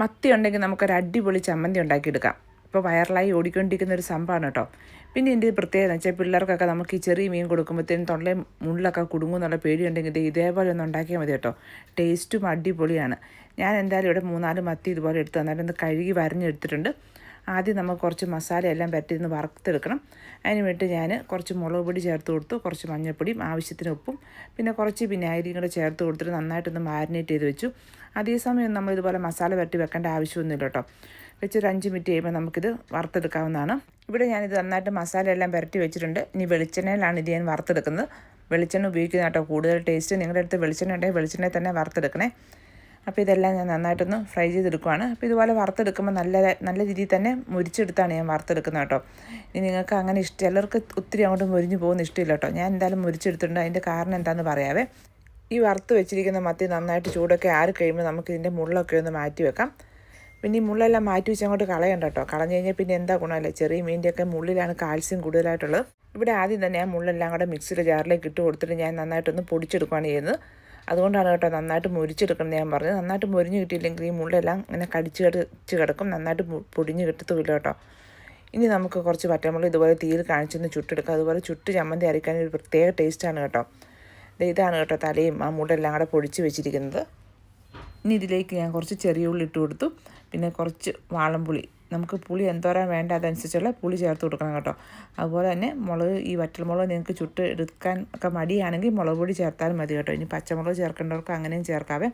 മത്തി ഉണ്ടെങ്കിൽ നമുക്കൊരു അടിപൊളി ചമ്മന്തി ഉണ്ടാക്കിയെടുക്കാം. ഇപ്പോൾ വയറലായി ഓടിക്കൊണ്ടിരിക്കുന്ന ഒരു സംഭവമാണ് കേട്ടോ. പിന്നെ എന്റെ പ്രത്യേകത എന്ന് വെച്ചാൽ പിള്ളേർക്കൊക്കെ നമുക്ക് ഈ ചെറിയ മീൻ കൊടുക്കുമ്പോഴത്തേനും തൊണ്ടയും മുള്ളൊക്കെ കുടുങ്ങും എന്നുള്ള പേടിയുണ്ടെങ്കിൽ ഇതേപോലെ ഒന്ന് ഉണ്ടാക്കിയാൽ മതി കേട്ടോ. ടേസ്റ്റും അടിപൊളിയാണ്. ഞാൻ എന്തായാലും ഇവിടെ മൂന്നാൽ മത്തി ഇതുപോലെ എടുത്ത് തന്നിട്ട് ഒന്ന് കഴുകി വരഞ്ഞെടുത്തിട്ടുണ്ട്. ആദ്യം നമുക്ക് കുറച്ച് മസാല എല്ലാം പറ്റിയിരുന്ന് വറുത്തെടുക്കണം. അതിന് വേണ്ടി ഞാൻ കുറച്ച് മുളക് പൊടി ചേർത്ത് കൊടുത്തു കുറച്ച് മഞ്ഞൾപ്പൊടിയും ആവശ്യത്തിന് ഉപ്പും പിന്നെ കുറച്ച് വിനാഗിരിയും കൂടെ ചേർത്ത് കൊടുത്തിട്ട് നന്നായിട്ടൊന്ന് മാരിനേറ്റ് ചെയ്ത് വെച്ചു. അതേസമയം നമ്മൾ ഇതുപോലെ മസാല പറ്റി വെക്കേണ്ട ആവശ്യമൊന്നുമില്ല കേട്ടോ. വെച്ചൊരു അഞ്ച് മിനിറ്റ് കഴിയുമ്പോൾ നമുക്കിത് വറുത്തെടുക്കാവുന്നതാണ്. ഇവിടെ ഞാനിത് നന്നായിട്ട് മസാല എല്ലാം പുരട്ടി വെച്ചിട്ടുണ്ട്. ഇനി വെളിച്ചെണ്ണയിലാണ് ഇത് ഞാൻ വറുത്തെടുക്കുന്നത്. വെളിച്ചെണ്ണ ഉപയോഗിക്കുന്ന കേട്ടോ കൂടുതൽ ടേസ്റ്റ് നിങ്ങളുടെ അടുത്ത് വെളിച്ചെണ്ണ ഉണ്ടെങ്കിൽ വെളിച്ചെണ്ണയിൽ തന്നെ വറുത്തെടുക്കണേ. അപ്പോൾ ഇതെല്ലാം ഞാൻ നന്നായിട്ടൊന്ന് ഫ്രൈ ചെയ്തെടുക്കുവാണ്. അപ്പോൾ ഇതുപോലെ വറുത്തെടുക്കുമ്പോൾ നല്ല നല്ല രീതിയിൽ തന്നെ മുരിച്ചെടുത്താണ് ഞാൻ വറുത്തെടുക്കുന്നത് കേട്ടോ. ഇനി നിങ്ങൾക്ക് അങ്ങനെ ഇഷ്ടം ചിലർക്ക് ഒത്തിരി അങ്ങോട്ട് മുരിഞ്ഞു പോകുന്ന ഇഷ്ടമില്ല കേട്ടോ. ഞാൻ എന്തായാലും മുരിച്ചെടുത്തിട്ടുണ്ട്. അതിന്റെ കാരണം എന്താണെന്ന് പറയാവേ. ഈ വറുത്ത് വെച്ചിരിക്കുന്ന മത്തി നന്നായിട്ട് ചൂടൊക്കെ ആറി കഴിയുമ്പോൾ നമുക്ക് ഇതിന്റെ മുള്ളൊക്കെ ഒന്ന് മാറ്റി വെക്കാം. പിന്നെ ഈ മുള്ളെല്ലാം മാറ്റി വെച്ച് അങ്ങോട്ട് കളയണ്ട കേട്ടോ. കളഞ്ഞു കഴിഞ്ഞാൽ പിന്നെ എന്താ ഗുണമല്ലേ? ചെറിയ മീന്റെയൊക്കെ മുള്ളിലാണ് കാൽസ്യം കൂടുതലായിട്ടുള്ളത്. ഇവിടെ ആദ്യം തന്നെ ആ മുള്ളെല്ലാം കൂടെ മിക്സിയുടെ ജാറിലേക്ക് ഇട്ട് കൊടുത്തിട്ട് ഞാൻ നന്നായിട്ടൊന്ന് പൊടിച്ചെടുക്കുകയാണ് ചെയ്യുന്നത്. അതുകൊണ്ടാണ് കേട്ടോ നന്നായിട്ട് മുരിച്ചെടുക്കണം ഞാൻ പറഞ്ഞത്. നന്നായിട്ട് മുരിഞ്ഞ് കിട്ടിയില്ലെങ്കിൽ ഈ മുള്ളെല്ലാം ഇങ്ങനെ കടിച്ച് കടിച്ച് കിടക്കും. നന്നായിട്ട് പൊടിഞ്ഞ് കിട്ടത്തുമില്ല കേട്ടോ. ഇനി നമുക്ക് കുറച്ച് പറ്റമുള്ള ഇതുപോലെ തീയിൽ കാണിച്ചൊന്ന് ചുട്ടെടുക്കാം. അതുപോലെ ചുട്ട് ചമ്മന്തി അരയ്ക്കാൻ ഒരു പ്രത്യേക ടേസ്റ്റാണ് കേട്ടോ. ഇതാണ് കേട്ടോ തലയും ആ മുള്ളെല്ലാം കൂടെ പൊടിച്ച് വെച്ചിരിക്കുന്നത്. ഇനി ഇതിലേക്ക് ഞാൻ കുറച്ച് ചെറിയ ഉള്ളി ഇട്ട് കൊടുത്തു. പിന്നെ കുറച്ച് വാളംപുളി നമുക്ക് പുളി എന്തോരം വേണ്ട അതനുസരിച്ചുള്ള പുളി ചേർത്ത് കൊടുക്കണം കേട്ടോ. അതുപോലെ തന്നെ മുളക് ഈ വറ്റൽമുളക് നിങ്ങൾക്ക് ചുട്ട് എടുക്കാൻ ഒക്കെ മടിയാണെങ്കിൽ മുളക് പൊടി ചേർത്താലും മതി കേട്ടോ. ഇനി പച്ചമുളക് ചേർക്കേണ്ടവർക്ക് അങ്ങനെയും ചേർക്കാവേ.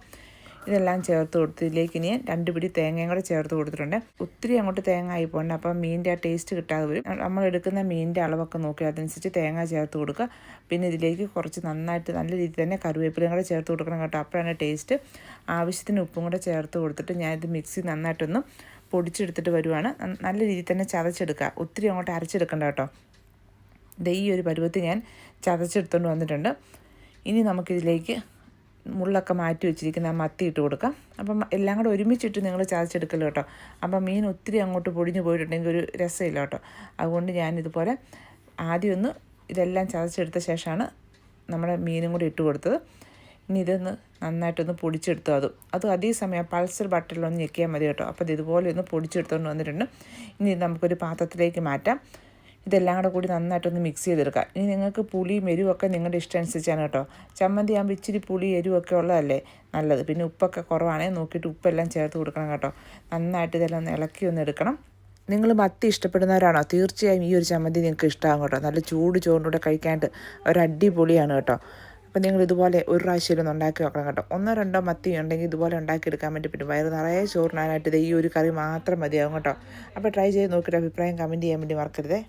ഇതെല്ലാം ചേർത്ത് കൊടുത്ത് ഇതിലേക്ക് ഇനി രണ്ട് പിടി തേങ്ങയും കൂടെ ചേർത്ത് കൊടുത്തിട്ടുണ്ട്. ഒത്തിരി അങ്ങോട്ട് തേങ്ങ ആയി പോകണ്ട. അപ്പം മീനിന്റെ ആ ടേസ്റ്റ് കിട്ടാതെ വരും. നമ്മൾ എടുക്കുന്ന മീനിന്റെ അളവൊക്കെ നോക്കി അതനുസരിച്ച് തേങ്ങ ചേർത്ത് കൊടുക്കുക. പിന്നെ ഇതിലേക്ക് കുറച്ച് നന്നായിട്ട് നല്ല രീതിയിൽ തന്നെ കറിവേപ്പിലയും കൂടെ ചേർത്ത് കൊടുക്കണം കേട്ടോ. അപ്പോഴാണ് ടേസ്റ്റ് ആവശ്യത്തിന് ഉപ്പും കൂടെ ചേർത്ത് കൊടുത്തിട്ട് ഞാനിത് മിക്സി നന്നായിട്ടൊന്ന് പൊടിച്ചെടുത്തിട്ട് വരുവാണ്. നല്ല രീതിയിൽ തന്നെ ചതച്ചെടുക്കുക. ഒത്തിരി അങ്ങോട്ട് അരച്ചെടുക്കണ്ട കേട്ടോ. ഈ ഒരു പരുവത്തിൽ ഞാൻ ചതച്ചെടുത്തുകൊണ്ട് വന്നിട്ടുണ്ട്. ഇനി നമുക്കിതിലേക്ക് മുള്ളൊക്കെ മാറ്റി വെച്ചിരിക്കുന്ന മത്തി ഇട്ട് കൊടുക്കാം. അപ്പം എല്ലാം കൂടെ ഒരുമിച്ചിട്ട് നിങ്ങൾ ചതച്ചെടുക്കല്ലോ കേട്ടോ. അപ്പം മീൻ ഒത്തിരി അങ്ങോട്ട് പൊടിഞ്ഞു പോയിട്ടുണ്ടെങ്കിൽ ഒരു രസമില്ല കേട്ടോ. അതുകൊണ്ട് ഞാനിതുപോലെ ആദ്യം ഒന്ന് ഇതെല്ലാം ചതച്ചെടുത്ത ശേഷമാണ് നമ്മുടെ മീനും കൂടി ഇട്ട് കൊടുത്തത്. ഇനി ഇതൊന്ന് നന്നായിട്ടൊന്ന് പൊടിച്ചെടുത്തു അതും. അത് അതേ സമയം പൾസർ ബട്ടറിലൊന്ന് ഞെക്കിയാൽ മതി കേട്ടോ. അപ്പോൾ ഇതുപോലെ ഒന്ന് പൊടിച്ചെടുത്തുകൊണ്ട് വന്നിട്ടുണ്ട്. ഇനി നമുക്കൊരു പാത്രത്തിലേക്ക് മാറ്റാം. ഇതെല്ലാം കൂടെ കൂടി നന്നായിട്ടൊന്ന് മിക്സ് ചെയ്തെടുക്കുക ഇനി നിങ്ങൾക്ക് പുളിയും എരിവൊക്കെ നിങ്ങളുടെ ഇഷ്ടം അനുസരിച്ചാണ് കേട്ടോ. ചമ്മന്തി ആകുമ്പോൾ ഇച്ചിരി പുളി എരിവൊക്കെ ഉള്ളതല്ലേ നല്ലത്. പിന്നെ ഉപ്പൊക്കെ കുറവാണെങ്കിൽ നോക്കിയിട്ട് ഉപ്പെല്ലാം ചേർത്ത് കൊടുക്കണം കേട്ടോ. നന്നായിട്ട് ഇതെല്ലാം ഒന്ന് ഇളക്കി ഒന്ന് എടുക്കണം. നിങ്ങൾ മത്തി ഇഷ്ടപ്പെടുന്നവരാണോ? തീർച്ചയായും ഈ ഒരു ചമ്മന്തി നിങ്ങൾക്ക് ഇഷ്ടമാകും കേട്ടോ. നല്ല ചൂട് ചോറിലൂടെ കഴിക്കാനായിട്ട് ഒരു അടിപൊളിയാണ് കേട്ടോ. അപ്പം നിങ്ങൾ ഇതുപോലെ ഒരു പ്രാവശ്യം ഒന്ന് ഉണ്ടാക്കി നോക്കണം കേട്ടോ. ഒന്നോ രണ്ടോ മത്തി ഉണ്ടെങ്കിൽ ഇതുപോലെ ഉണ്ടാക്കിയെടുക്കാൻ വേണ്ടി പറ്റും. വയറ് നിറയെ ചോറിനാനായിട്ട് ഇത് ഈ ഒരു കറി മാത്രം മതിയാകും കേട്ടോ. അപ്പോൾ ട്രൈ ചെയ്ത് നോക്കിയിട്ട് അഭിപ്രായം കമന്റ് ചെയ്യാൻ വേണ്ടി മറക്കരുതേ.